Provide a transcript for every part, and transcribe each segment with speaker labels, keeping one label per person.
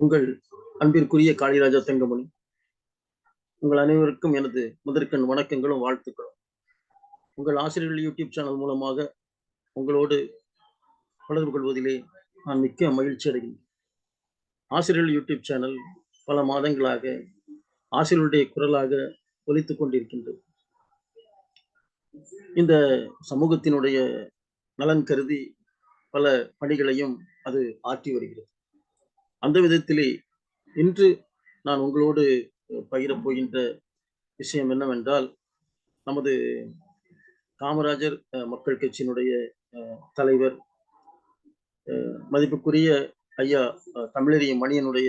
Speaker 1: உங்கள் அன்பிற்குரிய காளிராஜா தங்கமணி உங்கள் அனைவருக்கும் எனது முதற்கண் வணக்கங்களும் வாழ்த்துக்களும். உங்கள் ஆசிரியர்கள் யூடியூப் சேனல் மூலமாக உங்களோடு தொடர்பு கொள்வதிலே நான் மிக்க மகிழ்ச்சி அடைகிறேன் ஆசிரியர்கள் யூடியூப் சேனல் பல மாதங்களாக ஆசிரியருடைய குரலாக ஒலித்துக் கொண்டிருக்கின்றது. இந்த சமூகத்தினுடைய நலன் கருதி பல பணிகளையும் அது ஆற்றி வருகிறது. அந்த விதத்திலே இன்று நான் உங்களோடு பகிரப் போகின்ற விஷயம் என்னவென்றால் நமது காமராஜர் மக்கள் கட்சியினுடைய தலைவர் மதிப்புக்குரிய ஐயா தமிழறிய மணியனுடைய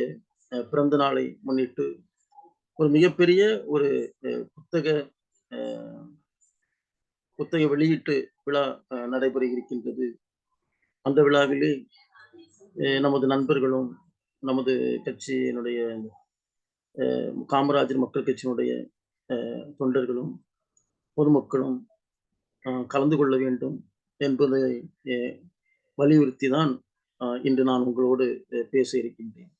Speaker 1: பிறந்த நாளை முன்னிட்டு ஒரு மிகப்பெரிய ஒரு புத்தக புத்தக வெளியீட்டு விழா நடைபெற இருக்கின்றது. அந்த விழாவிலே நமது நண்பர்களும் நமது கட்சியினுடைய அஹ், காமராஜர் மக்கள் கட்சியினுடைய அஹ், தொண்டர்களும் பொதுமக்களும் அஹ், கலந்து கொள்ள வேண்டும் என்பதை அஹ், வலியுறுத்தி தான் அஹ், இன்று நான் உங்களோடு பேச இருக்கின்றேன்.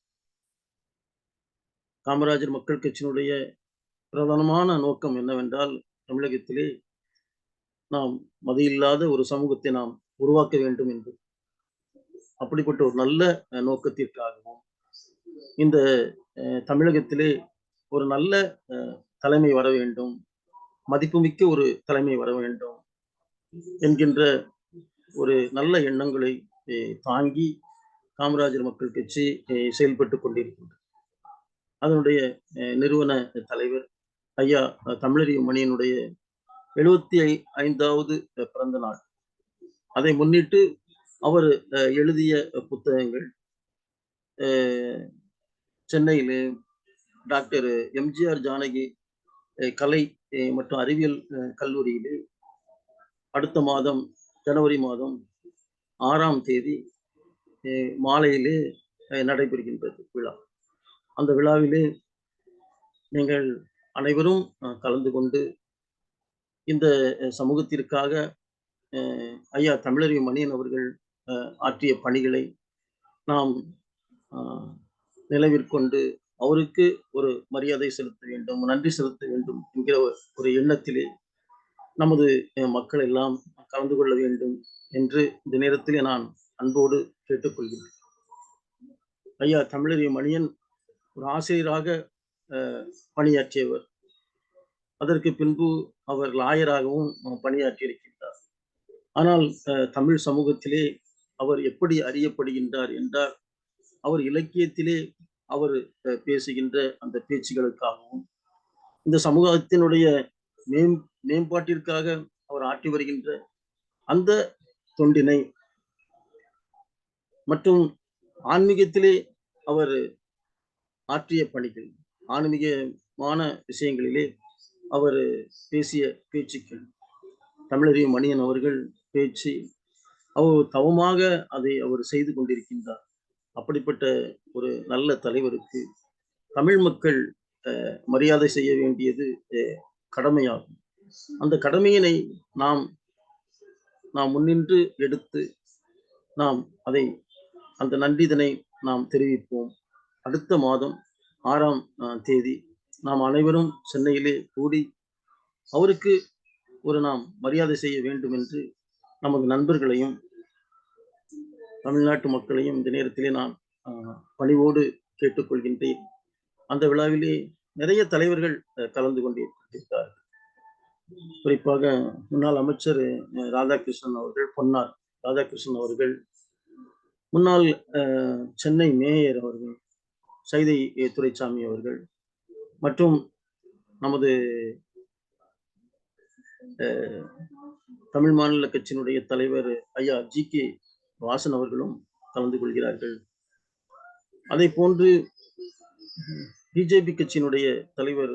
Speaker 1: காமராஜர் மக்கள் கட்சியினுடைய பிரதானமான நோக்கம் என்னவென்றால் தமிழகத்திலே நாம் மத இல்லாத ஒரு சமூகத்தை நாம் உருவாக்க வேண்டும் என்பது அப்படிப்பட்ட ஒரு நல்ல நோக்கத்திற்காகவும் இந்த அஹ், தமிழகத்திலே ஒரு நல்ல அஹ், தலைமை வர வேண்டும். மதிப்புமிக்க ஒரு தலைமை வர வேண்டும் என்கின்ற ஒரு நல்ல எண்ணங்களை தாங்கி காமராஜர் மக்கள் கட்சி செயல்பட்டு கொண்டிருக்கின்றது. அதனுடைய அஹ், நிறுவன தலைவர் ஐயா அஹ், தமிழறிவு மணியனுடைய எழுபத்தி ஐ ஐந்தாவது அஹ், பிறந்த நாள். அதை முன்னிட்டு அவர் அஹ், எழுதிய புத்தகங்கள் அஹ், சென்னையில் டாக்டர் எம்ஜிஆர் ஜானகி கலை மற்றும் அறிவியல் கல்லூரியில் கல்லூரியிலே அடுத்த மாதம் ஜனவரி மாதம் ஆறாம் தேதி மாலையிலே நடைபெறுகின்றது விழா. அந்த விழாவிலே நீங்கள் அனைவரும் கலந்து கொண்டு இந்த சமூகத்திற்காக ஐயா தமிழறிவு மணியன் அவர்கள் ஆற்றிய பணிகளை நாம் நிலவிற்கொண்டு அவருக்கு ஒரு மரியாதை செலுத்த வேண்டும் நன்றி செலுத்த வேண்டும் என்கிற ஒரு எண்ணத்திலே நமது மக்கள் எல்லாம் கலந்து கொள்ள வேண்டும் என்று இந்த நேரத்திலே நான் அன்போடு கேட்டுக்கொள்கிறேன் ஐயா தமிழறிவு மணியன் ஒரு ஆசிரியராக பணியாற்றியவர். அதற்கு பின்பு அவர் லாயராகவும் பணியாற்றி பணியாற்றியிருக்கின்றார். ஆனால் தமிழ் சமூகத்திலே அவர் எப்படி அறியப்படுகின்றார் என்றால் அவர் இலக்கியத்திலே அவர் அஹ், பேசுகின்ற அந்த பேச்சுகளுக்காகவும் இந்த சமூகத்தினுடைய மேம் மேம்பாட்டிற்காக அவர் ஆற்றி வருகின்ற அந்த தொண்டினை மற்றும் ஆன்மீகத்திலே அவர் ஆற்றிய பணிகள் ஆன்மீகமான விஷயங்களிலே அவர் பேசிய பேச்சுக்கள். தமிழறிவு மணியன் அவர்கள் பேச்சு அவர் தவமாக அதை அவர் செய்து கொண்டிருக்கின்றார். அப்படிப்பட்ட ஒரு நல்ல தலைவருக்கு தமிழ் மக்கள் மரியாதை செய்ய வேண்டியது கடமையாகும். அந்த கடமையினை நாம் நாம் முன்னின்று எடுத்து நாம் அதை அந்த நன்றிதனை நாம் தெரிவிப்போம். அடுத்த மாதம் ஆறாம் தேதி நாம் அனைவரும் சென்னையிலே கூடி அவருக்கு ஒரு நாம் மரியாதை செய்ய வேண்டும் என்று நமது நண்பர்களையும் தமிழ்நாட்டு மக்களையும் இந்த நேரத்திலே நான் பணிவோடு கேட்டுக்கொள்கின்றேன். அந்த விழாவிலே நிறைய தலைவர்கள் கலந்து கொண்டிருக்கிறார்கள். குறிப்பாக முன்னாள் அமைச்சர் ராதாகிருஷ்ணன் அவர்கள் பொன்னார் ராதாகிருஷ்ணன் அவர்கள் முன்னாள் சென்னை மேயர் அவர்கள் சைதை துரைசாமி அவர்கள் மற்றும் நமது தமிழ் மாநில கட்சியினுடைய தலைவர் ஐயா ஜி கே வாசன் அவர்களும் கலந்து கொள்கிறார்கள். அதை போன்று பிஜேபி கட்சியினுடைய தலைவர்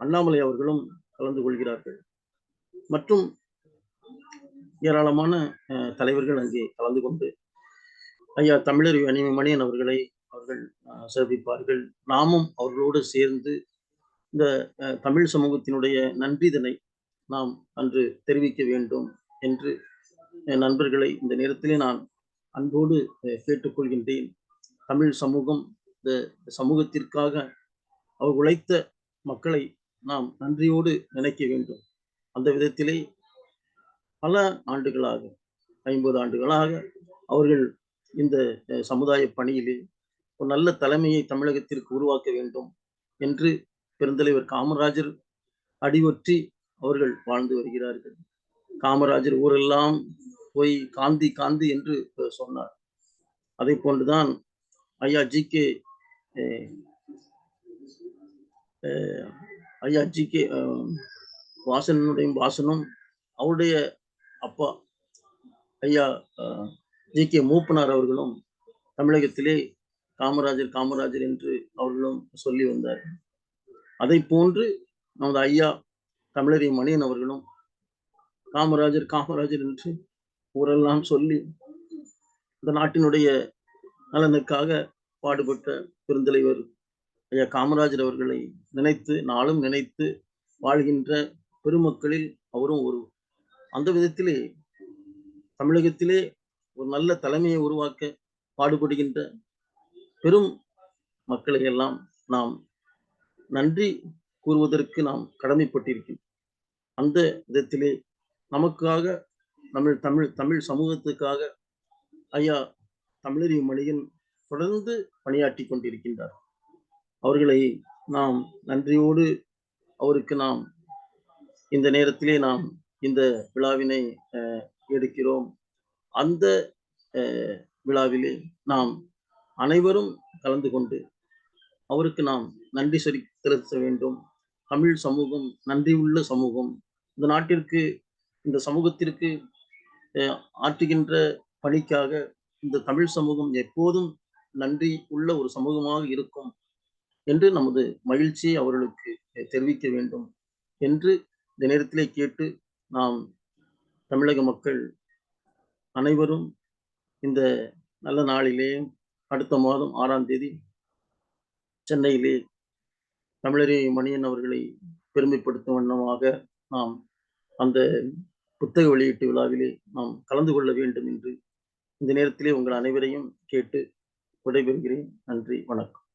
Speaker 1: அண்ணாமலை அவர்களும் கலந்து கொள்கிறார்கள். மற்றும் ஏராளமான தலைவர்கள் அங்கே கலந்து கொண்டு ஐயா தமிழர் அணிமை மணியன் அவர்களை அவர்கள் அஹ், சிறப்பிப்பார்கள் நாமும் அவர்களோடு சேர்ந்து இந்த தமிழ் சமூகத்தினுடைய நன்றிதனை நாம் அன்று தெரிவிக்க வேண்டும் என்று நண்பர்களை இந்த நேரத்திலே நான் அன்போடு கேட்டுக்கொள்கின்றேன். தமிழ் சமூகம் இந்த சமூகத்திற்காக அவர் உழைத்த மக்களை நாம் நன்றியோடு நினைக்க வேண்டும். அந்த விதத்திலே பல ஆண்டுகளாக ஐம்பது ஆண்டுகளாக அவர்கள் இந்த சமுதாய பணியிலே ஒரு நல்ல தலைமையை தமிழகத்திற்கு உருவாக்க வேண்டும் என்று பெருந்தலைவர் காமராஜர் அடிவற்றி அவர்கள் வாழ்ந்து வருகிறார்கள். காமராஜர் ஊரெல்லாம் போய் காந்தி காந்தி என்று சொன்னார். அதை போன்றுதான் ஐயா ஜி கே ஐயா ஜி கே வாசனுடைய வாசனும் அவருடைய அப்பா ஐயா ஜி கே மூப்பனார் அவர்களும் தமிழகத்திலே காமராஜர் காமராஜர் என்று அவர்களும் சொல்லி வந்தார் அதை போன்று நமது ஐயா தமிழறி மணியன் அவர்களும் காமராஜர் காமராஜர் என்று ஊரெல்லாம் சொல்லி இந்த நாட்டினுடைய நலனுக்காக பாடுபட்ட பெருந்தலைவர் ஐயா காமராஜர் அவர்களை நினைத்து நாளும் நினைத்து வாழ்கின்ற பெருமக்களில் அவரும் ஒரு அந்த விதத்திலே தமிழகத்திலே ஒரு நல்ல தலைமையை உருவாக்க பாடுபடுகின்ற பெரும் மக்களை எல்லாம் நாம் நன்றி கூறுவதற்கு நாம் கடமைப்பட்டிருக்கிறோம். அந்த விதத்திலே நமக்காக தமிழ் தமிழ் தமிழ் சமூகத்துக்காக ஐயா தமிழறிவு மணியன் தொடர்ந்து பணியாற்றி கொண்டிருக்கின்றார். அவர்களை நாம் நன்றியோடு அவருக்கு நாம் இந்த நேரத்திலே நாம் இந்த விழாவினை எடுக்கிறோம். அந்த விழாவிலே நாம் அனைவரும் கலந்து கொண்டு அவருக்கு நாம் நன்றி செலுத்த வேண்டும். தமிழ் சமூகம் நன்றி உள்ள சமூகம். இந்த நாட்டிற்கு இந்த சமூகத்திற்கு ஆற்றுகின்ற பணிக்காக இந்த தமிழ் சமூகம் எப்போதும் நன்றி உள்ள ஒரு சமூகமாக இருக்கும் என்று நமது மகிழ்ச்சியை அவர்களுக்கு தெரிவிக்க வேண்டும் என்று இந்த நேரத்திலே கேட்டு நாம் தமிழக மக்கள் அனைவரும் இந்த நல்ல நாளிலே அடுத்த மாதம் ஆறாம் தேதி சென்னையிலே தமிழரே மணியன் அவர்களை பெருமைப்படுத்தும் வண்ணமாக நாம் அந்த புத்தக வெளியீட்டு விழாவிலே நாம் கலந்து கொள்ள வேண்டும் என்று இந்த நேரத்திலே உங்கள் அனைவரையும் கேட்டு விடைபெறுகிறேன். நன்றி வணக்கம்.